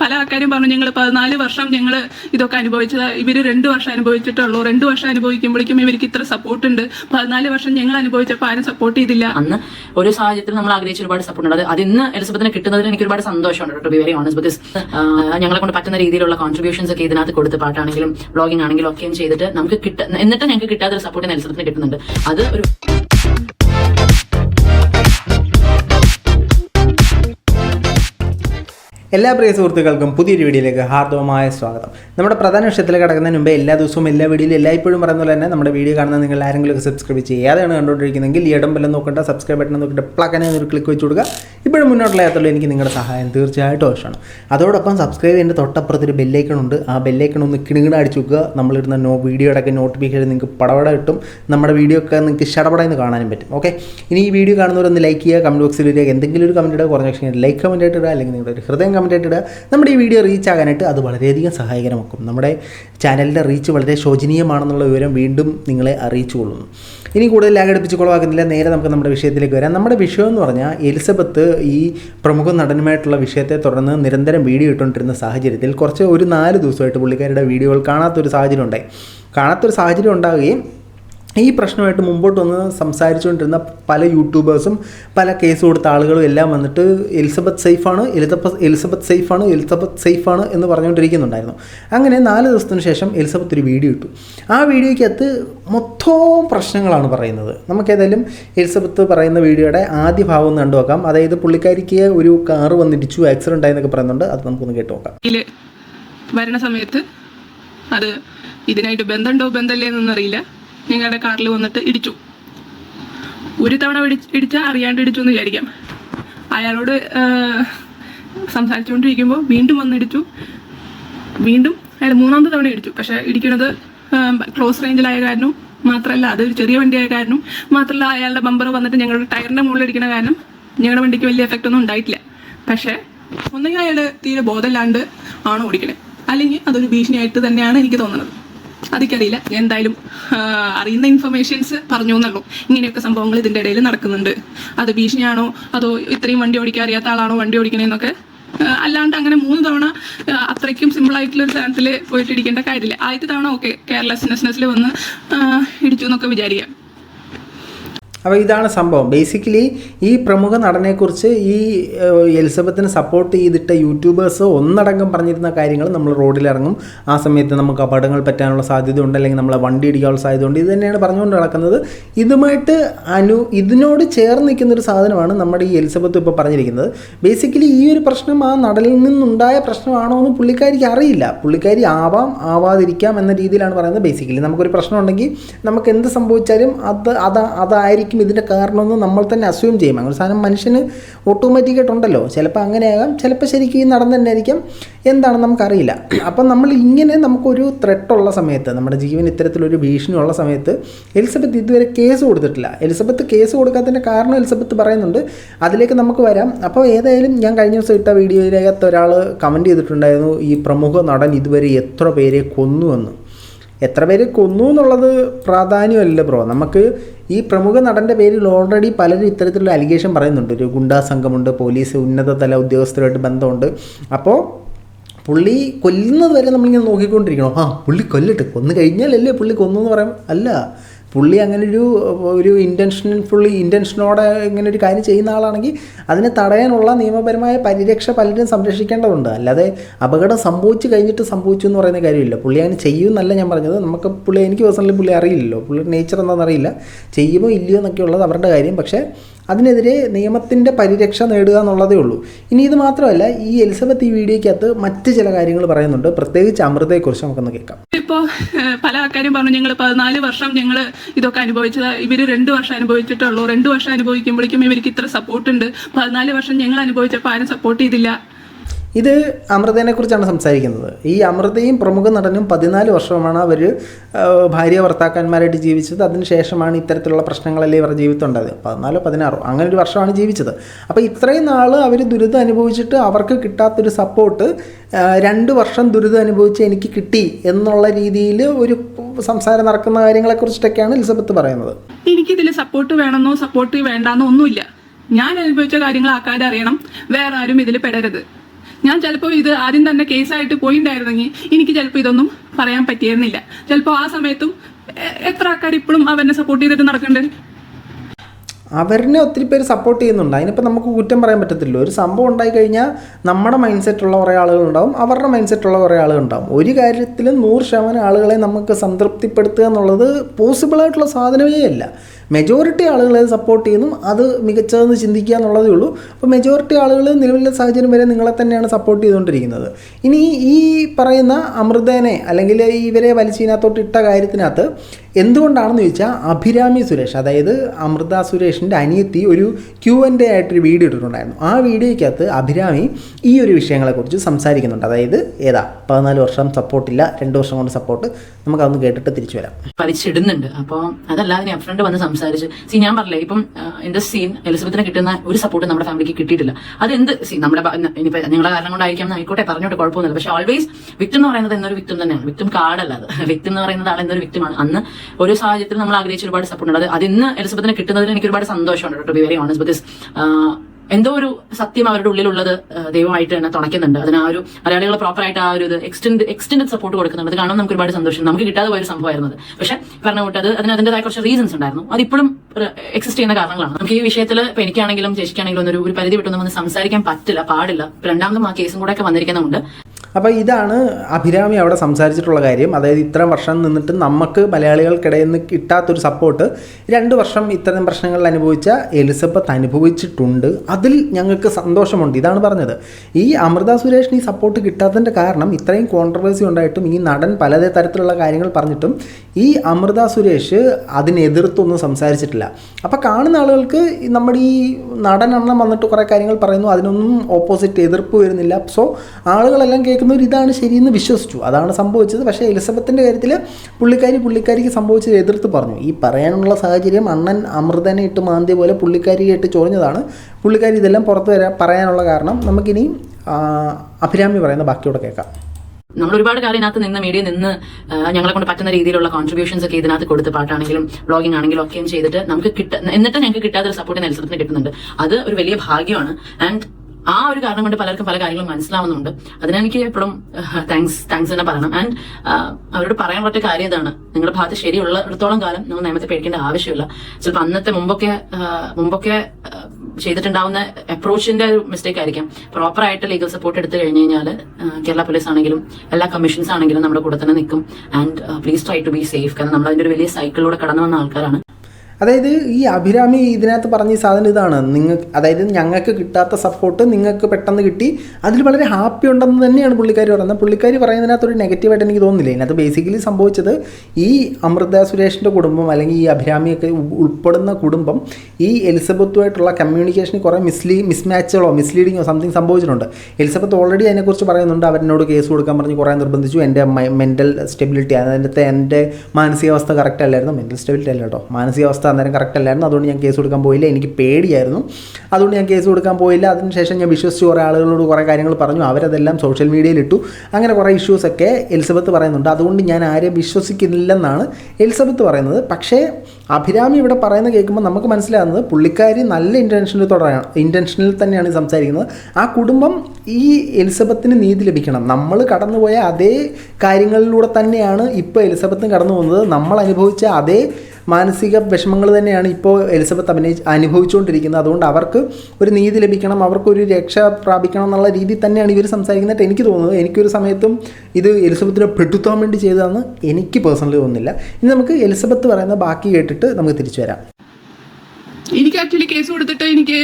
പല ആൾക്കാരും പറഞ്ഞു ഞങ്ങൾ പതിനാല് വർഷം ഞങ്ങൾ ഇതൊക്കെ അനുഭവിച്ചത്. ഇവർ രണ്ട് വർഷം അനുഭവിച്ചിട്ടുള്ളൂ. രണ്ട് വർഷം അനുഭവിക്കുമ്പോഴേക്കും ഇവർക്ക് ഇത്ര സപ്പോർട്ട് ഉണ്ട്. പതിനാല് വർഷം ഞങ്ങൾ അനുഭവിച്ചപ്പോൾ ആരും സപ്പോർട്ട് ചെയ്തില്ല. അന്ന് ഒരു സാഹചര്യത്തിൽ നമ്മൾ ആഗ്രഹിച്ച ഒരുപാട് സപ്പോർട്ട് ഉണ്ട്. അത് ഇന്ന് എലിസബത്തിന് കിട്ടുന്നതിൽ എനിക്ക് ഒരുപാട് സന്തോഷമുണ്ട് to be very honest because ഞങ്ങളെ കൊണ്ട് പറ്റുന്ന രീതിയിലുള്ള കോൺട്രിബ്യൂഷൻസ് ഒക്കെ ഇതിനകത്ത് കൊടുത്ത് പാട്ടാണെങ്കിലും ബ്ലോഗിംഗ് ആണെങ്കിലും ഒക്കെയും ചെയ്തിട്ട് നമുക്ക് കിട്ട എന്നിട്ട് ഞങ്ങൾക്ക് കിട്ടാത്തൊരു സപ്പോർട്ട് എലിസബത്തിന് കിട്ടുന്നുണ്ട്. അത് ഒരു എല്ലാ പ്രിയ സുഹൃത്തുക്കൾക്കും പുതിയൊരു വീഡിയോയിലേക്ക് ഹാർദവമായ സ്വാഗതം. നമ്മുടെ പ്രധാന വിഷയത്തിൽ കിടക്കുന്നതിന് മുമ്പ് എല്ലാ ദിവസവും എല്ലാ വീഡിയോയിലും എല്ലായ്പ്പോഴും പറയുന്ന പോലെ തന്നെ നമ്മുടെ വീഡിയോ കാണുന്ന നിങ്ങൾ ആരെങ്കിലും സബ്സ്ക്രൈബ് ചെയ്യാതെയാണ് കണ്ടുകൊണ്ടിരിക്കുന്നതെങ്കിൽ ഇടം വല്ലതും നോക്കണ്ട സബ്സ്ക്രൈബ് ബട്ടൺ നോക്കിയിട്ട് പ്ലക്കനെ ഒരു ക്ലിക്ക് വെച്ച് കൊടുക്കുക. ഇപ്പോഴും മുന്നോട്ടുള്ള യാത്രയിൽ എനിക്ക് നിങ്ങളുടെ സഹായം തീർച്ചയായിട്ടും ആവശ്യമാണ്. അതോടൊപ്പം സബ്സ്ക്രൈബ് ചെയ്യുന്ന തൊട്ടപ്പുറത്തൊരു ബെല്ലൈക്കൺ ഉണ്ട്. ആ ബെല്ലൈക്കൺ ഒന്ന് കിണികിട അടിച്ചു വെക്കുക. നമ്മളിടുന്ന നോ വീഡിയോയുടെ ഒക്കെ നോട്ടിഫിക്കേഷൻ നിങ്ങൾക്ക് പടവട കിട്ടും. നമ്മുടെ വീഡിയോ ഒക്കെ നിങ്ങൾക്ക് ഷടപടയെന്ന് കാണാനും പറ്റും. ഓക്കെ ഇനി ഈ വീഡിയോ കാണുന്നവരൊന്ന് ലൈക്ക് ചെയ്യുക കമന്റ് ബോക്സിൽ വരിക. എന്തെങ്കിലും ഒരു കമന്റ് ഇടുക കുറഞ്ഞ ലൈക്ക് കമന്റ് ഇടുക അല്ലെങ്കിൽ നിങ്ങളുടെ ഒരു ഹൃദയം കമന്റ് ആയിട്ട് ഇടുക നമ്മുടെ ഈ വീഡിയോ റീച്ച് ആകാനായിട്ട് അത് വളരെയധികം സഹായകരമാക്കും. നമ്മുടെ ചാനലിന്റെ റീച്ച് വളരെ ശോചനീയമാണെന്നുള്ള വിവരം വീണ്ടും നിങ്ങളെ അറിയിച്ചു കൊള്ളുന്നു. ഇനി കൂടുതൽ ലാഗടിപ്പിച്ച് കുളവാക്കുന്നില്ല. നേരെ നമുക്ക് നമ്മുടെ വിഷയത്തിലേക്ക് വരാം. നമ്മുടെ വിഷയം എന്ന് പറഞ്ഞാൽ എലിസബത്ത് ഈ പ്രമുഖ നടനുമായിട്ടുള്ള വിഷയത്തെ തുടർന്ന് നിരന്തരം വീഡിയോ ഇട്ടുകൊണ്ടിരുന്ന സാഹചര്യത്തിൽ കുറച്ച് ഒരു നാല് ദിവസമായിട്ട് പുള്ളിക്കാരുടെ വീഡിയോകൾ കാണാത്തൊരു സാഹചര്യം ഉണ്ടായി. കാണാത്തൊരു സാഹചര്യം ഉണ്ടാവുകയും ഈ പ്രശ്നമായിട്ട് മുമ്പോട്ട് വന്ന് സംസാരിച്ചുകൊണ്ടിരുന്ന പല യൂട്യൂബേഴ്സും പല കേസ് കൊടുത്ത ആളുകളും എല്ലാം വന്നിട്ട് എലിസബത്ത് സേഫാണ് എലിസബത്ത് എലിസബത്ത് സേഫാണ് എലിസബത്ത് സേഫാണ് എന്ന് പറഞ്ഞുകൊണ്ടിരിക്കുന്നുണ്ടായിരുന്നു. അങ്ങനെ നാല് ദിവസത്തിന് ശേഷം എലിസബത്ത് ഒരു വീഡിയോ ഇട്ടു. ആ വീഡിയോയ്ക്കകത്ത് മൊത്തവും പ്രശ്നങ്ങളാണ് പറയുന്നത്. നമുക്കേതായാലും എലിസബത്ത് പറയുന്ന വീഡിയോയുടെ ആദ്യ ഭാഗം ഒന്ന് കണ്ടു നോക്കാം. അതായത് പുള്ളിക്കാരിക്ക് ഒരു കാറ് വന്നിടിച്ചു ആക്സിഡന്റ് ആയെന്നൊക്കെ പറയുന്നുണ്ട്. അത് നമുക്കൊന്ന് കേട്ട് നോക്കാം. വരണ സമയത്ത് അത് ഇതിനായിട്ട് ബന്ധമുണ്ടോ ബന്ധമില്ലേ എന്നറിയില്ല ഞങ്ങളുടെ കാറിൽ വന്നിട്ട് ഇടിച്ചു. ഒരു തവണ ഇടി- ഇടിച്ചാൽ അറിയാണ്ട് ഇടിച്ചു എന്ന് വിചാരിക്കാം. അയാളോട് സംസാരിച്ചുകൊണ്ടിരിക്കുമ്പോൾ വീണ്ടും വന്നിടിച്ചു വീണ്ടും അയാൾ മൂന്നാമത്തെ തവണ ഇടിച്ചു. പക്ഷെ ഇടിക്കുന്നത് ക്ലോസ് റേഞ്ചിലായ കാരണം മാത്രമല്ല അതൊരു ചെറിയ വണ്ടിയായ കാരണം മാത്രമല്ല അയാളുടെ ബമ്പർ വന്നിട്ട് ഞങ്ങളുടെ ടയറിന്റെ മുകളിൽ ഇടിക്കുന്ന കാരണം ഞങ്ങളുടെ വണ്ടിക്ക് വലിയ എഫക്റ്റ് ഒന്നും ഉണ്ടായിട്ടില്ല. പക്ഷേ ഒന്നെങ്കിൽ അയാൾ തീരെ ബോധമില്ലാണ്ട് ആണ് ഓടിക്കണേ? അല്ലെങ്കിൽ അതൊരു ഭീഷണിയായിട്ട് തന്നെയാണ് എനിക്ക് തോന്നുന്നത്. അതെനിക്കറിയില്ല എന്തായാലും അറിയുന്ന ഇൻഫർമേഷൻസ് പറഞ്ഞു എന്നുള്ളൂ. ഇങ്ങനെയൊക്കെ സംഭവങ്ങൾ ഇതിന്റെ ഇടയിൽ നടക്കുന്നുണ്ട്. അത് ഭീഷണിയാണോ? അതോ ഇത്രയും വണ്ടി ഓടിക്കാൻ അറിയാത്ത ആളാണോ വണ്ടി ഓടിക്കണേന്നൊക്കെ? അല്ലാണ്ട് അങ്ങനെ മൂന്ന് തവണ അത്രയ്ക്കും സിമ്പിൾ ആയിട്ടുള്ള ഒരു സാധനത്തിൽ പോയിട്ട് ഇടിക്കേണ്ട കാര്യമില്ല. ആദ്യത്തെ തവണ ഓക്കെ കെയർലെസ്നെസ്സിൽ വന്ന് ഇടിച്ചു എന്നൊക്കെ വിചാരിക്കാം. അപ്പോൾ ഇതാണ് സംഭവം. ബേസിക്കലി ഈ പ്രമുഖ നടനെക്കുറിച്ച് ഈ എലിസബത്തിന് സപ്പോർട്ട് ചെയ്തിട്ട യൂട്യൂബേഴ്സ് ഒന്നടങ്കം പറഞ്ഞിരുന്ന കാര്യങ്ങൾ നമ്മൾ റോഡിലിറങ്ങും. ആ സമയത്ത് നമുക്ക് അപകടങ്ങൾ പറ്റാനുള്ള സാധ്യതയുണ്ട് അല്ലെങ്കിൽ നമ്മളെ വണ്ടി ഇടിക്കാനുള്ള സാധ്യത ഉണ്ട് ഇത് തന്നെയാണ് പറഞ്ഞുകൊണ്ട് നടക്കുന്നത്. ഇതുമായിട്ട് അനു ഇതിനോട് ചേർന്ന് നിൽക്കുന്ന ഒരു സാധനമാണ് നമ്മുടെ ഈ എലിസബത്ത് ഇപ്പോൾ പറഞ്ഞിരിക്കുന്നത്. ബേസിക്കലി ഈ ഒരു പ്രശ്നം ആ നടലിൽ നിന്നുണ്ടായ പ്രശ്നമാണോ എന്ന് പുള്ളിക്കാരിക്ക് അറിയില്ല. പുള്ളിക്കാരി ആവാം ആവാതിരിക്കാം എന്ന രീതിയിലാണ് പറയുന്നത്. ബേസിക്കലി നമുക്കൊരു പ്രശ്നം ഉണ്ടെങ്കിൽ നമുക്ക് എന്ത് സംഭവിച്ചാലും അത് അതാ അതായിരിക്കും ഇതിന്റെ കാരണമെന്ന് നമ്മൾ തന്നെ അസ്യൂം ചെയ്യും. അങ്ങനെ സാധനം മനുഷ്യന് ഓട്ടോമാറ്റിക്കായിട്ടുണ്ടല്ലോ ചിലപ്പോൾ അങ്ങനെയാകാം ചിലപ്പോൾ ശരിക്കും ഈ നടന്നു തന്നെ ആയിരിക്കാം. എന്താണെന്ന് നമുക്കറിയില്ല. അപ്പം നമ്മൾ ഇങ്ങനെ നമുക്കൊരു ത്രെട്ടുള്ള സമയത്ത് നമ്മുടെ ജീവൻ ഇത്തരത്തിലൊരു ഭീഷണിയുള്ള സമയത്ത് എലിസബത്ത് ഇതുവരെ കേസ് കൊടുത്തിട്ടില്ല. എലിസബത്ത് കേസ് കൊടുക്കാത്തതിന്റെ കാരണം എലിസബത്ത് പറയുന്നുണ്ട്. അതിലേക്ക് നമുക്ക് വരാം. അപ്പോൾ ഏതായാലും ഞാൻ കഴിഞ്ഞ ദിവസം ഇട്ട വീഡിയോയിലകത്ത് ഒരാൾ കമന്റ് ചെയ്തിട്ടുണ്ടായിരുന്നു ഈ പ്രമുഖ നടൻ ഇതുവരെ എത്ര പേരെ കൊന്നുവെന്ന് എത്ര പേര് കൊന്നു എന്നുള്ളത് പ്രാധാന്യമല്ല ബ്രോ. നമുക്ക് ഈ പ്രമുഖ നടന്റെ പേരിൽ ഓൾറെഡി പലരും ഇത്തരത്തിലുള്ള അലിഗേഷൻ പറയുന്നുണ്ട്. ഒരു ഗുണ്ടാ സംഘമുണ്ട് പോലീസ് ഉന്നതതല ഉദ്യോഗസ്ഥരുമായിട്ട് ബന്ധമുണ്ട്. അപ്പോൾ പുള്ളി കൊല്ലുന്നത് വരെ നമ്മളിങ്ങനെ നോക്കിക്കൊണ്ടിരിക്കണം. ആ പുള്ളി കൊല്ലട്ടെ. കൊന്നു കഴിഞ്ഞാലല്ലേ പുള്ളി കൊന്നു എന്ന് പറയാം? അല്ല. പുള്ളി അങ്ങനെ ഒരു ഒരു ഇന്റൻഷൻ ഫുള്ളി ഇന്റൻഷനോടെ ഇങ്ങനെ ഒരു കാര്യം ചെയ്യുന്ന ആളാണെങ്കിൽ അതിനെ തടയാനുള്ള നിയമപരമായ പരിരക്ഷ പലരും സംരക്ഷിക്കേണ്ടതുണ്ട്. അല്ലാതെ അപകടം സംഭവിച്ചു കഴിഞ്ഞിട്ട് സംഭവിച്ചു എന്ന് പറയുന്ന കാര്യമില്ല. പുള്ളി അങ്ങനെ ചെയ്യുമെന്നല്ല ഞാൻ പറഞ്ഞത്. നമുക്ക് പുള്ളി എനിക്ക് പേഴ്സണലി പുള്ളി അറിയില്ലല്ലോ. പുള്ളി നേച്ചർ എന്താണെന്ന് അറിയില്ല. ചെയ്യുമോ ഇല്ലയോ എന്നൊക്കെ ഉള്ളത് അവരുടെ കാര്യം. പക്ഷേ അതിനെതിരെ നിയമത്തിന്റെ പരിരക്ഷ നേടുക എന്നുള്ളതേ ഉള്ളൂ. ഇനി ഇത് മാത്രമല്ല ഈ എലിസബത്ത് ഈ വീഡിയോയ്ക്കകത്ത് മറ്റ് ചില കാര്യങ്ങൾ പറയുന്നുണ്ട്. പ്രത്യേകിച്ച് അമൃതയെക്കുറിച്ച് നമുക്കൊന്ന് കേൾക്കാം. ഇപ്പോൾ പല ആൾക്കാരും പറഞ്ഞു ഞങ്ങൾ പതിനാല് വർഷം ഞങ്ങൾ ഇതൊക്കെ അനുഭവിച്ചത്. ഇവർ രണ്ട് വർഷം അനുഭവിച്ചിട്ടുള്ളൂ. രണ്ട് വർഷം അനുഭവിക്കുമ്പോഴേക്കും ഇവർക്ക് ഇത്ര സപ്പോർട്ട് ഉണ്ട്. പതിനാല് വർഷം ഞങ്ങൾ അനുഭവിച്ചപ്പോൾ ആരും സപ്പോർട്ട് ചെയ്തില്ല. ഇത് അമൃതനെ കുറിച്ചാണ് സംസാരിക്കുന്നത്. ഈ അമൃതയും പ്രമുഖ നടനും പതിനാല് വർഷമാണ് അവർ ഭാര്യ ഭർത്താക്കന്മാരായിട്ട് ജീവിച്ചത്. അതിനുശേഷമാണ് ഇത്തരത്തിലുള്ള പ്രശ്നങ്ങളല്ലേ ഇവരുടെ ജീവിതം ഉണ്ടായത് പതിനാലോ പതിനാറോ അങ്ങനെ ഒരു വർഷമാണ് ജീവിച്ചത്. അപ്പോൾ ഇത്രയും നാൾ അവർ ദുരിതം അനുഭവിച്ചിട്ട് അവർക്ക് കിട്ടാത്തൊരു സപ്പോർട്ട് രണ്ട് വർഷം ദുരിതം അനുഭവിച്ച് എനിക്ക് കിട്ടി എന്നുള്ള രീതിയിൽ ഒരു സംസാരം നടക്കുന്ന കാര്യങ്ങളെക്കുറിച്ചിട്ടൊക്കെയാണ് എലിസബത്ത് പറയുന്നത്. എനിക്കിതിൽ സപ്പോർട്ട് വേണമെന്നോ സപ്പോർട്ട് വേണ്ടെന്നോ ഒന്നുമില്ല. ഞാൻ അനുഭവിച്ച കാര്യങ്ങൾ ആക്കാതെ അറിയണം വേറെ ആരും ഇതിൽ പെടരുത്. ഞാൻ ചിലപ്പോൾ ഇത് ആദ്യം തന്നെ കേസായിട്ട് പോയിണ്ടായിരുന്നെങ്കിൽ എനിക്ക് ചിലപ്പോൾ ഇതൊന്നും പറയാൻ പറ്റിയിരുന്നില്ല. ചിലപ്പോൾ ആ സമയത്തും എത്ര ആൾക്കാർ ഇപ്പോഴും അവനെ സപ്പോർട്ട് ചെയ്തിട്ട് നടക്കുന്നുണ്ട് അവരിനെ ഒത്തിരി പേര് സപ്പോർട്ട് ചെയ്യുന്നുണ്ട്. അതിനിപ്പോൾ നമുക്ക് കുറ്റം പറയാൻ പറ്റത്തില്ല ഒരു സംഭവം ഉണ്ടായി കഴിഞ്ഞാൽ നമ്മുടെ മൈൻഡ് സെറ്റുള്ള കുറേ ആളുകളുണ്ടാവും അവരുടെ മൈൻഡ് സെറ്റുള്ള കുറേ ആളുകളുണ്ടാവും. ഒരു കാര്യത്തിൽ നൂറ് ശതമാനം ആളുകളെ നമുക്ക് സംതൃപ്തിപ്പെടുത്തുക എന്നുള്ളത് പോസിബിളായിട്ടുള്ള സാധനമേ അല്ല. മെജോറിറ്റി ആളുകളെ സപ്പോർട്ട് ചെയ്യുന്നു. അത് മികച്ചതെന്ന് ചിന്തിക്കുക എന്നുള്ളതേ ഉള്ളൂ. അപ്പോൾ മെജോറിറ്റി ആളുകൾ നിലവിലെ സാഹചര്യം വരെ നിങ്ങളെ തന്നെയാണ് സപ്പോർട്ട് ചെയ്തുകൊണ്ടിരിക്കുന്നത്. ഇനി ഈ പറയുന്ന അമൃതേനെ അല്ലെങ്കിൽ ഇവരെ വലിച്ചതിനകത്തോട്ട് ഇട്ട കാര്യത്തിനകത്ത് എന്തുകൊണ്ടാണെന്ന് ചോദിച്ചാൽ അഭിരാമി സുരേഷ് അതായത് അമൃത സുരേഷിന്റെ അനിയത്തി ഒരു ക്യു എൻ ഡേ ആയിട്ടൊരു വീഡിയോ ഇട്ടിട്ടുണ്ടായിരുന്നു. ആ വീഡിയോയ്ക്കകത്ത് അഭിരാമി ഈ ഒരു വിഷയങ്ങളെക്കുറിച്ച് സംസാരിക്കുന്നുണ്ട്. അതായത് ഏതാ പതിനാല് വർഷം സപ്പോർട്ടില്ല രണ്ട് വർഷം കൊണ്ട് സപ്പോർട്ട് നമുക്കതൊന്ന് കേട്ടിട്ട് തിരിച്ചു വരാം. വലിച്ചിടുന്നുണ്ട് അപ്പോൾ അതല്ലാതെ ഫ്രണ്ട് വന്ന് സംസാരിച്ച്. സി ഞാൻ പറഞ്ഞില്ലേ ഇപ്പം ദ സീൻ എലിസബത്തിന് കിട്ടുന്ന ഒരു സപ്പോർട്ട് നമ്മുടെ ഫാമിലിക്ക് കിട്ടിയിട്ടില്ല. അത് എന്ത് സി നമ്മുടെ ഇനിയിപ്പോ നിങ്ങളെ കാരണം കൊണ്ടായിരിക്കാം ആയിക്കോട്ടെ പറഞ്ഞോട്ട് കുഴപ്പമൊന്നുമില്ല. പക്ഷെ ഓൾവേസ് വിക്ടിം എന്ന് പറയുന്നത് എന്നൊരു വിക്ടിം തന്നെയാണ്. വിക്ടിം കാർഡല്ല അത്. വിക്ടിം എന്ന് പറയുന്നത് ആൾ എന്നൊരു വിക്ടിമാണ് അന്ന് ഒരു സാഹചര്യത്തിൽ നമ്മൾ ആഗ്രഹിച്ച ഒരുപാട് സപ്പോർട്ട് ഉണ്ട്. അത് ഇന്ന് എലിസബത്തിനെ കിട്ടുന്നതിൽ എനിക്ക് ഒരുപാട് സന്തോഷമുണ്ട് to be very honest because എന്തോ ഒരു സത്യം അവരുടെ ഉള്ളിലുള്ളത് ദൈവമായിട്ട് തന്നെ തുണയ്ക്കുന്നുണ്ട്. അതിന് ആ ഒരു മലയാളികൾ പ്രോപ്പർ ആയിട്ട് ആ ഒരു എക്സ്റ്റെൻഡ് എക്സ്റ്റെൻഡ് സപ്പോർട്ട് കൊടുക്കുന്നുണ്ട്. അത് കാണാൻ നമുക്ക് ഒരുപാട് സന്തോഷം. നമുക്ക് കിട്ടാതെ പോയ ഒരു സംഭവമായിരുന്നത് പക്ഷെ പറഞ്ഞ കൂട്ട് അത് അതിന് അതിന്റെതായ കുറച്ച് റീസൺസ് ഉണ്ടായിരുന്നു. അത് ഇപ്പോഴും എക്സിസ്റ്റ് ചെയ്യുന്ന കാരണങ്ങളാണ്. നമുക്ക് ഈ വിഷയത്തിൽ ഇപ്പൊ എനിക്കാണെങ്കിലും ചേച്ചിക്കാണെങ്കിലും ഒരു- പരിധി വിട്ടൊന്നും ഒന്ന് സംസാരിക്കാൻ പറ്റില്ല പാടില്ല. രണ്ടാമതും ആ കേസും കൂടെ ഒക്കെ വന്നിരിക്കുന്നുണ്ട് അപ്പോൾ ഇതാണ് അഭിരാമി അവിടെ സംസാരിച്ചിട്ടുള്ള കാര്യം. അതായത് ഇത്രയും വർഷം നിന്നിട്ട് നമുക്ക് മലയാളികൾക്കിടയിൽ നിന്ന് കിട്ടാത്തൊരു സപ്പോർട്ട് രണ്ട് വർഷം ഇത്തരം പ്രശ്നങ്ങളിൽ അനുഭവിച്ച എലിസബത്ത് അനുഭവിച്ചിട്ടുണ്ട്. അതിൽ ഞങ്ങൾക്ക് സന്തോഷമുണ്ട്. ഇതാണ് പറഞ്ഞത്. ഈ അമൃത സുരേഷിന് ഈ സപ്പോർട്ട് കിട്ടാത്തതിന്റെ കാരണം ഇത്രയും കോൺട്രവേഴ്സി ഉണ്ടായിട്ടും ഈ നടൻ പല തരത്തിലുള്ള കാര്യങ്ങൾ പറഞ്ഞിട്ടും ഈ അമൃത സുരേഷ് അതിനെതിർത്തൊന്നും സംസാരിച്ചിട്ടില്ല. അപ്പോൾ കാണുന്ന ആളുകൾക്ക് നമ്മുടെ ഈ നടൻ എണ്ണം വന്നിട്ട് കുറേ കാര്യങ്ങൾ പറയുന്നു. അതിനൊന്നും ഓപ്പോസിറ്റ് എതിർപ്പ് വരുന്നില്ല. സോ ആളുകളെല്ലാം കേൾക്കുന്നവർ ഇതാണ് ശരിയെന്ന് വിശ്വസിച്ചു. അതാണ് സംഭവിച്ചത്. പക്ഷേ എലിസബത്തിന്റെ കാര്യത്തിൽ പുള്ളിക്കാരി പുള്ളിക്കാരിക്ക് സംഭവിച്ചത് എതിർത്ത് പറഞ്ഞു. ഈ പറയാനുള്ള സാഹചര്യം അണ്ണൻ അമൃതനെ ഇട്ട് മാന്തിയ പോലെ പുള്ളിക്കാരിയെ ഇട്ട് ചൊറിഞ്ഞതാണ്. പുള്ളിക്കാരി ഇതെല്ലാം പുറത്ത് വരാൻ പറയാനുള്ള കാരണം നമുക്കിനി അഭിരാമി പറയുന്ന ബാക്കിയോടെ കേൾക്കാം. നമ്മൾ ഒരുപാട് കാലം ഇതിനകത്ത് നിന്ന് മീഡിയ നിന്ന് ഞങ്ങളെ കൊണ്ട് പറ്റുന്ന രീതിയിലുള്ള കോൺട്രിബ്യൂഷൻസ് ഒക്കെ ഇതിനകത്ത് കൊടുത്ത് പാട്ടാണെങ്കിലും ബ്ലോഗിംഗ് ആണെങ്കിലും ഒക്കെയും ചെയ്തിട്ട് നമുക്ക് കിട്ട എന്നിട്ട് ഞങ്ങൾക്ക് കിട്ടാത്തൊരു സപ്പോർട്ട് നെൽസത്തിന് കിട്ടുന്നുണ്ട്. അത് ഒരു വലിയ ഭാഗ്യമാണ്. ആൻഡ് ആ ഒരു കാരണം കൊണ്ട് പലർക്കും പല കാര്യങ്ങളും മനസ്സിലാവുന്നുണ്ട്. അതിനെനിക്ക് എപ്പോഴും താങ്ക്സ് താങ്ക്സ് തന്നെ പറയണം. ആൻഡ് അവരോട് പറയാൻ പറ്റിയ കാര്യം ഇതാണ്. നിങ്ങളുടെ ഭാഗത്ത് ശരിയുള്ളിടത്തോളം കാലം നിങ്ങൾ നിയമത്തെ പേടിക്കേണ്ട ആവശ്യമില്ല. ചിലപ്പോൾ അന്നത്തെ മുമ്പൊക്കെ മുമ്പൊക്കെ ചെയ്തിട്ടുണ്ടാവുന്ന അപ്രോച്ചിന്റെ ഒരു മിസ്റ്റേക്ക് ആയിരിക്കാം. പ്രോപ്പർ ആയിട്ട് ലീഗൽ സപ്പോർട്ട് എടുത്തു കഴിഞ്ഞു കഴിഞ്ഞാൽ കേരള പോലീസ് ആണെങ്കിലും എല്ലാ കമ്മീഷൻസ് ആണെങ്കിലും നമ്മുടെ കൂടെ തന്നെ നിൽക്കും. And please try to be safe കാരണം നമ്മൾ അതിന്റെ ഒരു വലിയ സൈക്കിളിലൂടെ കടന്നു വന്ന ആൾക്കാരാണ്. അതായത് ഈ അഭിരാമി ഇതിനകത്ത് പറഞ്ഞ ഈ സാധനം ഇതാണ്. നിങ്ങൾ അതായത് ഞങ്ങൾക്ക് കിട്ടാത്ത സപ്പോർട്ട് നിങ്ങൾക്ക് പെട്ടെന്ന് കിട്ടി. അതിൽ വളരെ ഹാപ്പി ഉണ്ടെന്ന് തന്നെയാണ് പുള്ളിക്കാരി പറയുന്നത്. പുള്ളിക്കാരി പറയുന്നതിനകത്ത് ഒരു നെഗറ്റീവായിട്ട് എനിക്ക് തോന്നുന്നില്ല. ഇതിനകത്ത് ബേസിക്കലി സംഭവിച്ചത് ഈ അമൃത സുരേഷിന്റെ കുടുംബം അല്ലെങ്കിൽ ഈ അഭിരാമിയൊക്കെ ഉൾപ്പെടുന്ന കുടുംബം ഈ എലിസബത്തുമായിട്ടുള്ള കമ്മ്യൂണിക്കേഷനിൽ കുറേ മിസ്ലീ മിസ്മാച്ചുകളോ മിസ്ലീഡിങ്ങോ സംതിങ് സംഭവിച്ചിട്ടുണ്ട്. എലിസബത്ത് ഓൾറെഡി അതിനെക്കുറിച്ച് പറയുന്നുണ്ട്. അവരെന്നോട് കേസ് കൊടുക്കാൻ പറഞ്ഞ് കുറേ നിർബന്ധിച്ചു. എന്റെ മെന്റൽ സ്റ്റെബിലിറ്റി അതിനകത്ത് എന്റെ മാനസികാവസ്ഥ കറക്റ്റ് അല്ലായിരുന്നു. മെന്റൽ സ്റ്റെബിലിറ്റി അല്ല കേട്ടോ. മാനസികാവസ്ഥ അന്നേരം കറക്റ്റ് അല്ലായിരുന്നു. അതുകൊണ്ട് ഞാൻ കേസ് കൊടുക്കാൻ പോയില്ല. എനിക്ക് പേടിയായിരുന്നു. അതുകൊണ്ട് ഞാൻ കേസ് കൊടുക്കാൻ പോയില്ല. അതിനുശേഷം ഞാൻ വിശ്വസിച്ച് കുറേ ആളുകളോട് കുറേ കാര്യങ്ങൾ പറഞ്ഞു. അവരതെല്ലാം സോഷ്യൽ മീഡിയയിൽ ഇട്ടു. അങ്ങനെ കുറേ ഇഷ്യൂസൊക്കെ എലിസബത്ത് പറയുന്നുണ്ട്. അതുകൊണ്ട് ഞാൻ ആരെയും വിശ്വസിക്കുന്നില്ലെന്നാണ് എലിസബത്ത് പറയുന്നത്. പക്ഷേ അഭിരാമി ഇവിടെ പറയുന്നത് കേൾക്കുമ്പോൾ നമുക്ക് മനസ്സിലാകുന്നത് പുള്ളിക്കാരി നല്ല ഇന്റൻഷനിൽ തുടരാണ് ഇന്റൻഷനിൽ തന്നെയാണ് സംസാരിക്കുന്നത്. ആ കുടുംബം ഈ എലിസബത്തിന് നീതി ലഭിക്കണം. നമ്മൾ കടന്നുപോയ അതേ കാര്യങ്ങളിലൂടെ തന്നെയാണ് ഇപ്പോൾ എലിസബത്തും കടന്നു പോകുന്നത് നമ്മൾ അനുഭവിച്ച അതേ മാനസിക വിഷമങ്ങൾ തന്നെയാണ് ഇപ്പോൾ എലിസബത്ത് അഭിനയി അനുഭവിച്ചുകൊണ്ടിരിക്കുന്നത്. അതുകൊണ്ട് അവർക്ക് ഒരു നീതി ലഭിക്കണം അവർക്കൊരു രക്ഷ പ്രാപിക്കണം എന്നുള്ള രീതിയിൽ തന്നെയാണ് ഇവർ സംസാരിക്കുന്നത് എനിക്ക് തോന്നുന്നത്. എനിക്കൊരു സമയത്തും ഇത് എലിസബത്തിനെ പെട്ടുത്താൻ വേണ്ടി ചെയ്തതെന്ന് എനിക്ക് പേഴ്സണലി തോന്നുന്നില്ല. ഇനി നമുക്ക് എലിസബത്ത് പറയുന്ന ബാക്കി കേട്ടിട്ട് നമുക്ക് തിരിച്ചു വരാം. എനിക്ക് ആക്ച്വലി കേസ് കൊടുത്തിട്ട് എനിക്ക്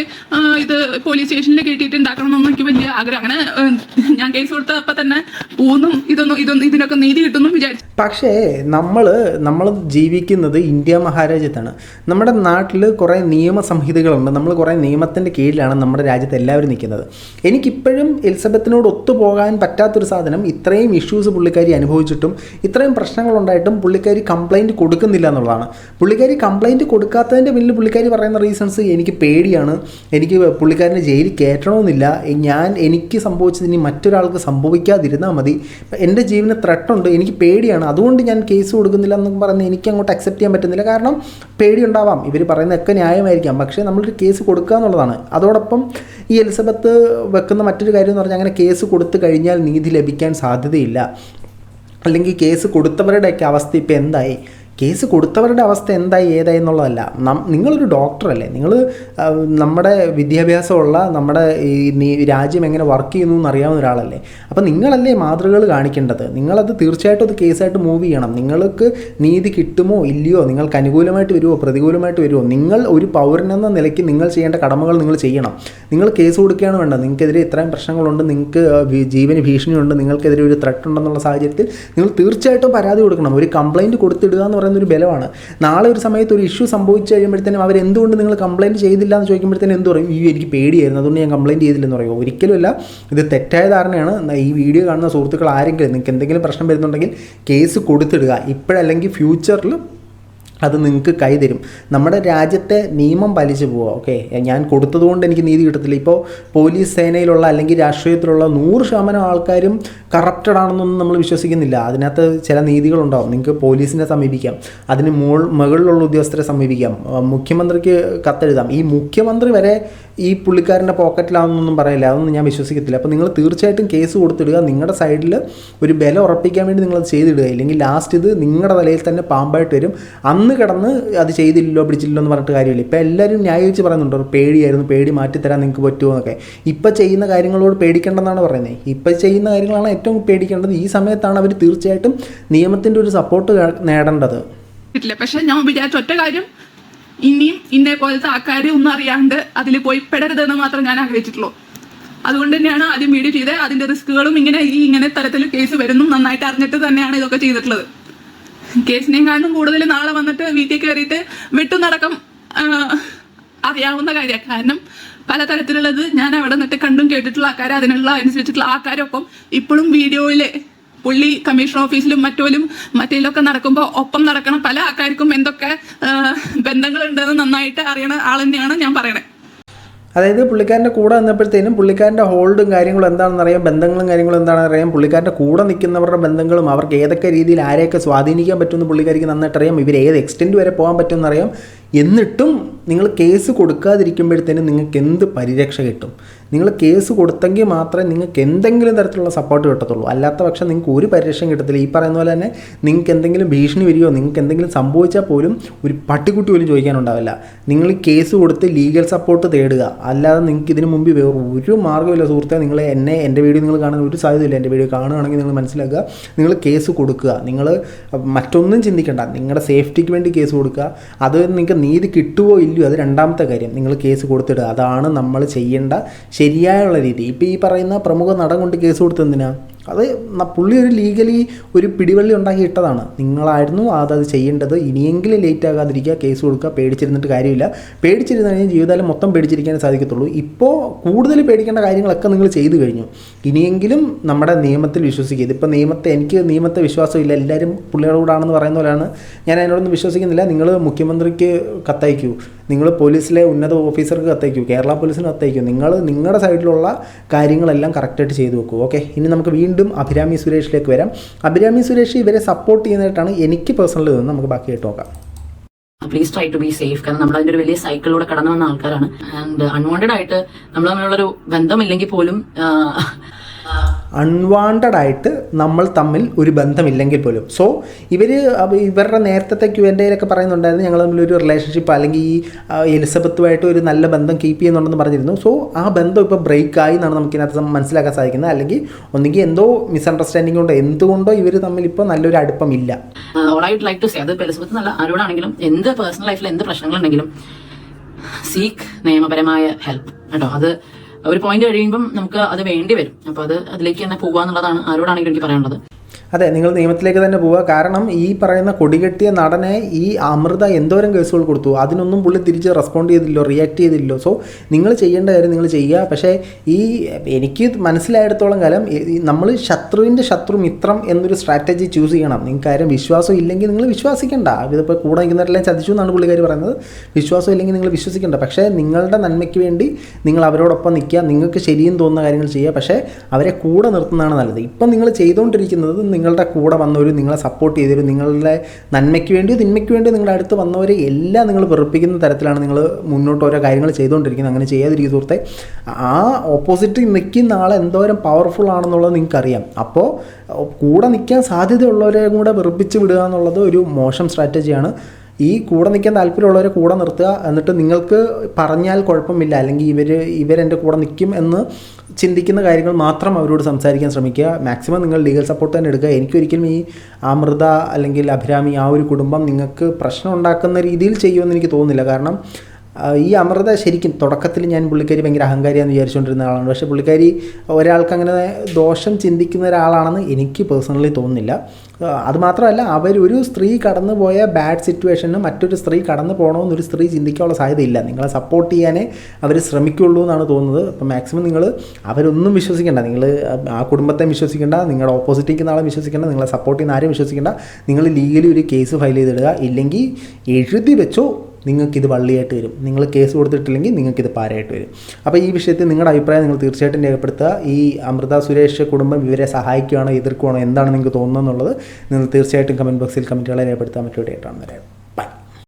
ഇത് പോലീസ് സ്റ്റേഷനിൽ കേട്ടിട്ട് ഉണ്ടാക്കണം എന്നൊന്നും എനിക്ക് വലിയ ആഗ്രഹം. അങ്ങനെ ഞാൻ കേസ് കൊടുത്തപ്പോൾ തന്നെ പോകുന്നു ഇതൊന്നും ഇതൊന്നും ഇതിനൊക്കെ നീതി കിട്ടുന്നു വിചാരിച്ചു. പക്ഷേ നമ്മൾ നമ്മൾ ജീവിക്കുന്നത് ഇന്ത്യ മഹാരാജ്യത്താണ്. നമ്മുടെ നാട്ടിൽ കുറേ നിയമ സംഹിതകളുണ്ട്. നമ്മൾ കുറേ നിയമത്തിന്റെ കീഴിലാണ് നമ്മുടെ രാജ്യത്ത് എല്ലാവരും നിൽക്കുന്നത്. എനിക്കിപ്പോഴും എലിസബത്തിനോട് ഒത്തുപോകാൻ പറ്റാത്തൊരു സാധനം ഇത്രയും ഇഷ്യൂസ് പുള്ളിക്കാരി അനുഭവിച്ചിട്ടും ഇത്രയും പ്രശ്നങ്ങളുണ്ടായിട്ടും പുള്ളിക്കാരി കംപ്ലൈന്റ് കൊടുക്കുന്നില്ല എന്നുള്ളതാണ്. പുള്ളിക്കാരി കംപ്ലൈന്റ് കൊടുക്കാത്തതിന്റെ പിന്നിൽ പുള്ളിക്കാരി പറയുന്ന റീസൺസ് എനിക്ക് പേടിയാണ്. എനിക്ക് പുള്ളിക്കാരനെ ജയിലിൽ കയറ്റണമെന്നില്ല. ഞാൻ എനിക്ക് സംഭവിച്ചത് ഇനി മറ്റൊരാൾക്ക് സംഭവിക്കാതിരുന്നാൽ മതി. എന്റെ ജീവന് ത്രട്ടുണ്ട് എനിക്ക് പേടിയാണ്. അതുകൊണ്ട് ഞാൻ കേസ് കൊടുക്കുന്നില്ല എന്ന് പറഞ്ഞ് എനിക്ക് അങ്ങോട്ട് അക്സെപ്റ്റ് ചെയ്യാൻ പറ്റുന്നില്ല. കാരണം പേടി പേടിയുണ്ടാവാം. ഇവർ പറയുന്നതൊക്കെ ന്യായമായിരിക്കാം. പക്ഷേ നമ്മളൊരു കേസ് കൊടുക്കുക എന്നുള്ളതാണ്. അതോടൊപ്പം ഈ എലിസബത്ത് വെക്കുന്ന മറ്റൊരു കാര്യം എന്ന് പറഞ്ഞാൽ അങ്ങനെ കേസ് കൊടുത്തു കഴിഞ്ഞാൽ നീതി ലഭിക്കാൻ സാധ്യതയില്ല. അല്ലെങ്കിൽ കേസ് കൊടുത്തവരുടെയൊക്കെ അവസ്ഥ ഇപ്പോൾ എന്തായി? കേസ് കൊടുത്തവരുടെ അവസ്ഥ എന്തായി ഏതായി എന്നുള്ളതല്ല. നിങ്ങളൊരു ഡോക്ടറല്ലേ. നിങ്ങൾ നമ്മുടെ വിദ്യാഭ്യാസമുള്ള നമ്മുടെ ഈ രാജ്യം എങ്ങനെ വർക്ക് ചെയ്യുന്നു എന്ന് അറിയാവുന്ന ഒരാളല്ലേ. അപ്പോൾ നിങ്ങളല്ലേ മാതൃകകൾ കാണിക്കേണ്ടത്. നിങ്ങളത് തീർച്ചയായിട്ടും അത് കേസായിട്ട് മൂവ് ചെയ്യണം. നിങ്ങൾക്ക് നീതി കിട്ടുമോ ഇല്ലയോ നിങ്ങൾക്ക് അനുകൂലമായിട്ട് വരുമോ പ്രതികൂലമായിട്ട് വരുമോ നിങ്ങൾ ഒരു പൗരനെന്ന നിലയ്ക്ക് നിങ്ങൾ ചെയ്യേണ്ട കടമകൾ നിങ്ങൾ ചെയ്യണം. നിങ്ങൾ കേസ് കൊടുക്കുകയാണ് വേണ്ടത്. നിങ്ങൾക്കെതിരെ ഇത്രയും പ്രശ്നങ്ങളുണ്ട് നിങ്ങൾക്ക് ജീവന് ഭീഷണിയുണ്ട് നിങ്ങൾക്കെതിരെ ഒരു ത്രെട്ട് ഉണ്ടെന്നുള്ള സാഹചര്യത്തിൽ നിങ്ങൾ തീർച്ചയായിട്ടും പരാതി കൊടുക്കണം. ഒരു കംപ്ലയിന്റ് കൊടുത്തിടുക എന്ന് പറയുന്ന ഒരു ബലമാണ്. നാളെ ഒരു സമയത്ത് ഒരു ഇഷ്യൂ സംഭവിച്ചു കഴിയുമ്പോഴത്തേനും അവർ എന്തുകൊണ്ട് നിങ്ങൾ കംപ്ലയിന്റ് ചെയ്തില്ല എന്ന് ചോദിക്കുമ്പോഴത്തേനും എന്ത് പറയും? ഈ എനിക്ക് പേടിയായിരുന്നു. അതുകൊണ്ട് ഞാൻ കംപ്ലയിന്റ് ചെയ്തില്ലെന്ന് പറയും ഒരിക്കലുമല്ല. ഇത് തെറ്റായ ധാരണയാണ്. ഈ വീഡിയോ കാണുന്ന സുഹൃത്തുക്കൾ ആരെങ്കിലും നിങ്ങൾക്ക് എന്തെങ്കിലും പ്രശ്നം വരുന്നുണ്ടെങ്കിൽ കേസ് കൊടുത്തിടുക. ഇപ്പോഴല്ലെങ്കിൽ ഫ്യൂച്ചറിൽ അത് നിങ്ങൾക്ക് കൈ തരും. നമ്മുടെ രാജ്യത്തെ നിയമം പാലിച്ചു പോവുക ഓക്കെ ഞാൻ കൊടുത്തതുകൊണ്ട് എനിക്ക് നീതി കിട്ടത്തില്ല. ഇപ്പോൾ പോലീസ് സേനയിലുള്ള അല്ലെങ്കിൽ രാഷ്ട്രീയത്തിലുള്ള നൂറ് ശതമാനം ആൾക്കാരും കറപ്റ്റഡ് ആണെന്നൊന്നും നമ്മൾ വിശ്വസിക്കുന്നില്ല. അതിനകത്ത് ചില നീതികളുണ്ടാവും. നിങ്ങൾക്ക് പോലീസിനെ സമീപിക്കാം. അതിന് മുകളിലുള്ള ഉദ്യോഗസ്ഥരെ സമീപിക്കാം. മുഖ്യമന്ത്രിക്ക് കത്തെഴുതാം. ഈ മുഖ്യമന്ത്രി വരെ ഈ പുള്ളിക്കാരന്റെ പോക്കറ്റിലാണെന്നൊന്നും പറയില്ല. അതൊന്നും ഞാൻ വിശ്വസിക്കത്തില്ല. അപ്പോൾ നിങ്ങൾ തീർച്ചയായിട്ടും കേസ് കൊടുത്തിടുക. നിങ്ങളുടെ സൈഡിൽ ഒരു ബല ഉറപ്പിക്കാൻ വേണ്ടി നിങ്ങളത് ചെയ്തിടുക. ഇല്ലെങ്കിൽ ലാസ്റ്റ് ഇത് നിങ്ങളുടെ തലയിൽ തന്നെ പാമ്പായിട്ട് വരും. അന്ന് കിടന്ന് അത് ചെയ്തില്ലല്ലോ പിടിച്ചില്ലല്ലോ എന്ന് പറഞ്ഞിട്ട് കാര്യമില്ല. ഇപ്പോൾ എല്ലാവരും ന്യായീകരിച്ച് പറയുന്നുണ്ട്. "ഒരു പേടിയായിരുന്നു. പേടി മാറ്റിത്തരാൻ നിങ്ങൾക്ക് പറ്റുമോ എന്നൊക്കെ. ഇപ്പോൾ ചെയ്യുന്ന കാര്യങ്ങളോട് പേടിക്കേണ്ടെന്നാണ് പറയുന്നത്. ഇപ്പോൾ ചെയ്യുന്ന കാര്യങ്ങളാണ് ഏറ്റവും പേടിക്കേണ്ടത്. ഈ സമയത്താണ് അവർ തീർച്ചയായിട്ടും നിയമത്തിന്റെ ഒരു സപ്പോർട്ട് നേടേണ്ടത്. പക്ഷെ ഞാൻ വിചാരിച്ച ഒറ്റ കാര്യം. ഇനിയും ഇന്നെ പോലത്തെ ആൾക്കാരെ ഒന്നും അറിയാണ്ട് അതിൽ പോയി പെടരുതെന്ന് മാത്രം ഞാൻ ആഗ്രഹിച്ചിട്ടുള്ളൂ. അതുകൊണ്ട് തന്നെയാണ് ആദ്യം വീഡിയോ ചെയ്തത്. അതിന്റെ റിസ്കുകളും ഇങ്ങനെ ഈ ഇങ്ങനെ തരത്തിൽ കേസ് വരുന്നു. നന്നായിട്ട് അറിഞ്ഞിട്ട് തന്നെയാണ് ഇതൊക്കെ ചെയ്തിട്ടുള്ളത്. കേസിനെക്കാളും കൂടുതൽ നാളെ വന്നിട്ട് വീട്ടിൽ കയറിയിട്ട് വെട്ടുനടക്കം ആ, അറിയാവുന്ന കാര്യമാണ് കാരണം പലതരത്തിലുള്ളത് ഞാൻ അവിടെ നിന്നിട്ട് കണ്ടും കേട്ടിട്ടുള്ള ആൾക്കാർ അതിനുള്ള അനുസരിച്ചിട്ടുള്ള ആൾക്കാരൊപ്പം ഇപ്പോഴും വീഡിയോയിൽ പുള്ളി കമ്മീഷൻ ഓഫീസിലും മറ്റോലും മറ്റേലൊക്കെ നടക്കുമ്പോൾ ഒപ്പം നടക്കണം പല ആൾക്കാർക്കും എന്തൊക്കെ ബന്ധങ്ങളുണ്ടെന്ന് നന്നായിട്ട് അറിയണ ആൾ തന്നെയാണ് ഞാൻ പറയണേ. അതായത് പുള്ളിക്കാരന്റെ കൂടെ നിന്നപ്പോഴത്തേനും പുള്ളിക്കാരന്റെ ഹോൾഡും കാര്യങ്ങളും എന്താണെന്ന് അറിയാം ബന്ധങ്ങളും കാര്യങ്ങളും എന്താണെന്ന് അറിയാം. പുള്ളിക്കാരന്റെ കൂടെ നിൽക്കുന്നവരുടെ ബന്ധങ്ങളും അവർക്ക് ഏതൊക്കെ രീതിയിൽ ആരെയൊക്കെ സ്വാധീനിക്കാൻ പറ്റുമെന്ന് പുള്ളിക്കാരിക്ക് നന്നായിട്ട് അറിയാം. ഇവർ ഏത് എക്സ്റ്റെന്റ് വരെ പോകാൻ പറ്റുമെന്ന് അറിയാം. എന്നിട്ടും നിങ്ങൾ കേസ് കൊടുക്കാതിരിക്കുമ്പോഴത്തേനും നിങ്ങൾക്ക് എന്ത് പരിരക്ഷ കിട്ടും? നിങ്ങൾ കേസ് കൊടുത്തെങ്കിൽ മാത്രമേ നിങ്ങൾക്ക് എന്തെങ്കിലും തരത്തിലുള്ള സപ്പോർട്ട് കിട്ടത്തുള്ളൂ. അല്ലാത്ത പക്ഷം നിങ്ങൾക്ക് ഒരു പരിരക്ഷയും കിട്ടത്തില്ല. ഈ പറയുന്ന പോലെ തന്നെ നിങ്ങൾക്ക് എന്തെങ്കിലും ഭീഷണി വരികയോ നിങ്ങൾക്ക് എന്തെങ്കിലും സംഭവിച്ചാൽ പോലും ഒരു പട്ടിക്കുട്ടി പോലും ചോദിക്കാനുണ്ടാവില്ല. നിങ്ങൾ കേസ് കൊടുത്ത് ലീഗൽ സപ്പോർട്ട് തേടുക. അല്ലാതെ നിങ്ങൾക്ക് ഇതിനു മുമ്പ് വേറെ ഒരു മാർഗമില്ല സുഹൃത്തെ. നിങ്ങൾ എന്നെ എന്റെ വീഡിയോ നിങ്ങൾ കാണാൻ ഒരു സാധ്യതയില്ല. എന്റെ വീഡിയോ കാണുകയാണെങ്കിൽ നിങ്ങൾ മനസ്സിലാക്കുക നിങ്ങൾ കേസ് കൊടുക്കുക. നിങ്ങൾ മറ്റൊന്നും ചിന്തിക്കേണ്ട. നിങ്ങളുടെ സേഫ്റ്റിക്ക് വേണ്ടി കേസ് കൊടുക്കുക. അത് നിങ്ങൾക്ക് നീതി കിട്ടുമോ ഇല്ലയോ? അത് രണ്ടാമത്തെ കാര്യം. നിങ്ങൾ കേസ് കൊടുത്തിടുക. അതാണ് നമ്മൾ ചെയ്യേണ്ട ശരിയായുള്ള രീതി. ഇപ്പോൾ ഈ പറയുന്ന പ്രമുഖ നടൻ കൊണ്ട് കേസ് കൊടുത്തെന്തിനാ അത് പുള്ളി ഒരു ലീഗലി ഒരു പിടിവള്ളി ഉണ്ടാക്കി ഇട്ടതാണ്. നിങ്ങളായിരുന്നു അതത് ചെയ്യേണ്ടത്. ഇനിയെങ്കിലും ലേറ്റ് ആകാതിരിക്കുക കേസ് കൊടുക്കുക പേടിച്ചിരുന്നിട്ട് കാര്യമില്ല. പേടിച്ചിരുന്ന് കഴിഞ്ഞാൽ ജീവിതകാലം മൊത്തം പേടിച്ചിരിക്കാനേ സാധിക്കത്തുള്ളൂ. ഇപ്പോൾ കൂടുതൽ പേടിക്കേണ്ട കാര്യങ്ങളൊക്കെ നിങ്ങൾ ചെയ്തു കഴിഞ്ഞു. ഇനിയെങ്കിലും നമ്മുടെ നിയമത്തിൽ വിശ്വസിക്കുക. ഇതിപ്പോൾ നിയമത്തെ എനിക്ക് നിയമത്തെ വിശ്വാസമില്ല. എല്ലാവരും പുള്ളിയുടെ കൂടാണെന്ന് പറയുന്ന പോലെയാണ്. ഞാൻ അതിനോടൊന്നും വിശ്വസിക്കുന്നില്ല. നിങ്ങൾ മുഖ്യമന്ത്രിക്ക് കത്തയക്കൂ. നിങ്ങൾ പോലീസിലെ ഉന്നത ഓഫീസർക്ക് കത്തയക്കൂ കേരള പോലീസിന് കത്തയക്കൂ. നിങ്ങൾ നിങ്ങളുടെ സൈഡിലുള്ള കാര്യങ്ങളെല്ലാം കറക്റ്റായിട്ട് ചെയ്തു വെക്കൂ ഓക്കെ? ഇനി നമുക്ക് വീണ്ടും അഭിരാമി സുരേഷിലേക്ക് വരാം. അഭിരാമി സുരേഷ് ഇവരെ സപ്പോർട്ട് ചെയ്യുന്നതായിട്ടാണ് എനിക്ക് പേഴ്സണലി തോന്നുന്നത് നമുക്ക് ബാക്കിയായിട്ട് നോക്കാം. Please try to be safe കാരണം നമ്മൾ അതിന്റെ ഒരു വലിയ സൈക്കിളിലൂടെ കടന്നു വന്ന ആൾക്കാരാണ്. ആൻഡ് അൺവാണ്ടഡ് ആയിട്ട് നമ്മൾ തമ്മിലുള്ളൊരു ബന്ധമില്ലെങ്കിൽ പോലും അൺവാണ്ടഡ് ആയിട്ട് നമ്മൾ തമ്മിൽ ഒരു ബന്ധമില്ലെങ്കിൽ പോലും. സോ ഇവർ ഇവരുടെ നേരത്തെ ക്യു എന്റെ ഒക്കെ പറയുന്നുണ്ടായിരുന്നു ഞങ്ങൾ തമ്മിൽ ഒരു റിലേഷൻഷിപ്പ് അല്ലെങ്കിൽ ഈ എലിസബത്തുമായിട്ട് ഒരു നല്ല ബന്ധം കീപ്പ് ചെയ്യുന്നുണ്ടെന്ന് പറഞ്ഞിരുന്നു. സോ ആ ബന്ധം ഇപ്പോൾ ബ്രേക്ക് ആയി എന്നാണ് നമുക്കിതിനകത്ത് മനസ്സിലാക്കാൻ സാധിക്കുന്നത്. അല്ലെങ്കിൽ ഒന്നുകിൽ എന്തോ മിസ്അണ്ടർസ്റ്റാൻഡിംഗ് കൊണ്ടോ എന്തുകൊണ്ടോ ഇവർ തമ്മിൽ ഇപ്പോൾ നല്ലൊരു അടുപ്പം ഇല്ല I would like to say അത് എലിസബത്ത് നല്ല ആരോടാണെങ്കിലും എന്ത് പേഴ്സണൽ ലൈഫിൽ എന്ത് പ്രശ്നങ്ങളുണ്ടെങ്കിലും സീക്ക് നിയമപരമായ ഹെൽപ്പ് കേട്ടോ അത് ഒരു പോയിന്റ് കഴിയുമ്പം നമുക്ക് അത് വേണ്ടി വരും. അപ്പൊ അത് അതിലേക്ക് തന്നെ പോകുക എന്നുള്ളതാണ് ആരോടാണെങ്കിലും എനിക്ക് പറയാനുള്ളത്. അതെ നിങ്ങൾ നിയമത്തിലേക്ക് തന്നെ പോവുക. കാരണം ഈ പറയുന്ന കൊടികെട്ടിയ നടനെ ഈ അമൃത എന്തോരം കേസുകൾ കൊടുത്തു? അതിനൊന്നും പുള്ളി തിരിച്ച് റെസ്പോണ്ട് ചെയ്തില്ലോ റിയാക്ട് ചെയ്തില്ലോ സോ നിങ്ങൾ ചെയ്യേണ്ട കാര്യം നിങ്ങൾ ചെയ്യുക. പക്ഷേ ഈ എനിക്ക് മനസ്സിലായിടത്തോളം കാലം നമ്മൾ ശത്രുവിന്റെ ശത്രു മിത്രം എന്നൊരു സ്ട്രാറ്റജി ചൂസ് ചെയ്യണം. നിങ്ങൾക്ക് ആരും വിശ്വാസം ഇല്ലെങ്കിൽ നിങ്ങൾ വിശ്വസിക്കേണ്ട. ഇതിപ്പോൾ കൂടെ നിൽക്കുന്നവരെല്ലാം ചതിച്ചു എന്നാണ് പുള്ളിക്കാർ പറയുന്നത്. വിശ്വാസം ഇല്ലെങ്കിൽ നിങ്ങൾ വിശ്വസിക്കേണ്ട. പക്ഷേ നിങ്ങളുടെ നന്മയ്ക്ക് വേണ്ടി നിങ്ങൾ അവരോടൊപ്പം നിൽക്കുക. നിങ്ങൾക്ക് ശരിയും തോന്നുന്ന കാര്യങ്ങൾ ചെയ്യുക. പക്ഷേ അവരെ കൂടെ നിർത്തുന്നതാണ് നല്ലത്. ഇപ്പം നിങ്ങൾ ചെയ്തുകൊണ്ടിരിക്കുന്നത് നിങ്ങളുടെ കൂടെ വന്നവരും നിങ്ങളെ സപ്പോർട്ട് ചെയ്തവരും നിങ്ങളുടെ നന്മയ്ക്ക് വേണ്ടിയോ തിന്മയ്ക്ക് വേണ്ടിയോ നിങ്ങളുടെ അടുത്ത് വന്നവരെ എല്ലാം നിങ്ങൾ വെറുപ്പിക്കുന്ന തരത്തിലാണ് നിങ്ങൾ മുന്നോട്ട് ഓരോ കാര്യങ്ങൾ ചെയ്തുകൊണ്ടിരിക്കുന്നത്. അങ്ങനെ ചെയ്യാതിരിക്കും സുഹൃത്തെ. ആ ഓപ്പോസിറ്റ് നിൽക്കുന്ന ആൾ എന്തോരം പവർഫുൾ ആണെന്നുള്ളത് നിങ്ങൾക്കറിയാം. അപ്പോൾ കൂടെ നിൽക്കാൻ സാധ്യതയുള്ളവരെ കൂടെ വെറുപ്പിച്ച് വിടുക എന്നുള്ളത് ഒരു മോശം സ്ട്രാറ്റജിയാണ് ഈ കൂടെ നിൽക്കാൻ താല്പര്യമുള്ളവരെ കൂടെ നിർത്തുക എന്നിട്ട് നിങ്ങൾക്ക് പറഞ്ഞാൽ കുഴപ്പമില്ല. അല്ലെങ്കിൽ ഇവർ ഇവരെന്റെ കൂടെ നിൽക്കും എന്ന് ചിന്തിക്കുന്ന കാര്യങ്ങൾ മാത്രം അവരോട് സംസാരിക്കാൻ ശ്രമിക്കുക. മാക്സിമം നിങ്ങൾ ലീഗൽ സപ്പോർട്ട് തന്നെ എടുക്കുക. എനിക്കൊരിക്കലും ഈ അമൃത അല്ലെങ്കിൽ അഭിരാമി ആ ഒരു കുടുംബം നിങ്ങൾക്ക് പ്രശ്നം ഉണ്ടാക്കുന്ന രീതിയിൽ ചെയ്യുമെന്ന് എനിക്ക് തോന്നുന്നില്ല. കാരണം ഈ അമൃത ശരിക്കും തുടക്കത്തിൽ ഞാൻ പുള്ളിക്കാരി ഭയങ്കര അഹങ്കാരിയാന്ന് വിചാരിച്ചുകൊണ്ടിരുന്ന ആളാണ്. പക്ഷേ പുള്ളിക്കാരി ഒരാൾക്ക് അങ്ങനെ ദോഷം ചിന്തിക്കുന്ന ഒരാളാണെന്ന് എനിക്ക് പേഴ്സണലി തോന്നുന്നില്ല. അതുമാത്രമല്ല അവരൊരു സ്ത്രീ കടന്നു പോയ ബാഡ് സിറ്റുവേഷന് മറ്റൊരു സ്ത്രീ കടന്നു പോകണമെന്ന് ഒരു സ്ത്രീ ചിന്തിക്കാനുള്ള സാധ്യതയില്ല. നിങ്ങളെ സപ്പോർട്ട് ചെയ്യാനേ അവർ ശ്രമിക്കുള്ളൂ എന്നാണ് തോന്നുന്നത്. അപ്പോൾ മാക്സിമം നിങ്ങൾ അവരൊന്നും വിശ്വസിക്കേണ്ട. നിങ്ങൾ ആ കുടുംബത്തെ വിശ്വസിക്കേണ്ട. നിങ്ങളുടെ ഓപ്പോസിറ്റ് നിൽക്കുന്ന ആളെ വിശ്വസിക്കേണ്ട. നിങ്ങളെ സപ്പോർട്ട് ചെയ്യുന്ന ആരെയും വിശ്വസിക്കേണ്ട. നിങ്ങൾ ലീഗലി ഒരു കേസ് ഫയൽ ചെയ്തിടുക. ഇല്ലെങ്കിൽ എഴുതി വെച്ചോ നിങ്ങൾക്കിത് വള്ളിയായിട്ട് വരും. നിങ്ങൾ കേസ് കൊടുത്തിട്ടില്ലെങ്കിൽ നിങ്ങൾക്കിത് പാരയായിട്ട് വരും. അപ്പോൾ ഈ വിഷയത്തിൽ നിങ്ങളുടെ അഭിപ്രായം നിങ്ങൾ തീർച്ചയായിട്ടും രേഖപ്പെടുത്തുക. ഈ അമൃത സുരേഷ് കുടുംബം ഇവരെ സഹായിക്കുകയാണോ എതിർക്കുകയാണോ എന്താണ് നിങ്ങൾക്ക് തോന്നുന്നത് എന്നുള്ളത് നിങ്ങൾ തീർച്ചയായിട്ടും കമന്റ് ബോക്സിൽ കമന്റുകളെ രേഖപ്പെടുത്താൻ പറ്റിയ ഡേറ്റാണ് വരാം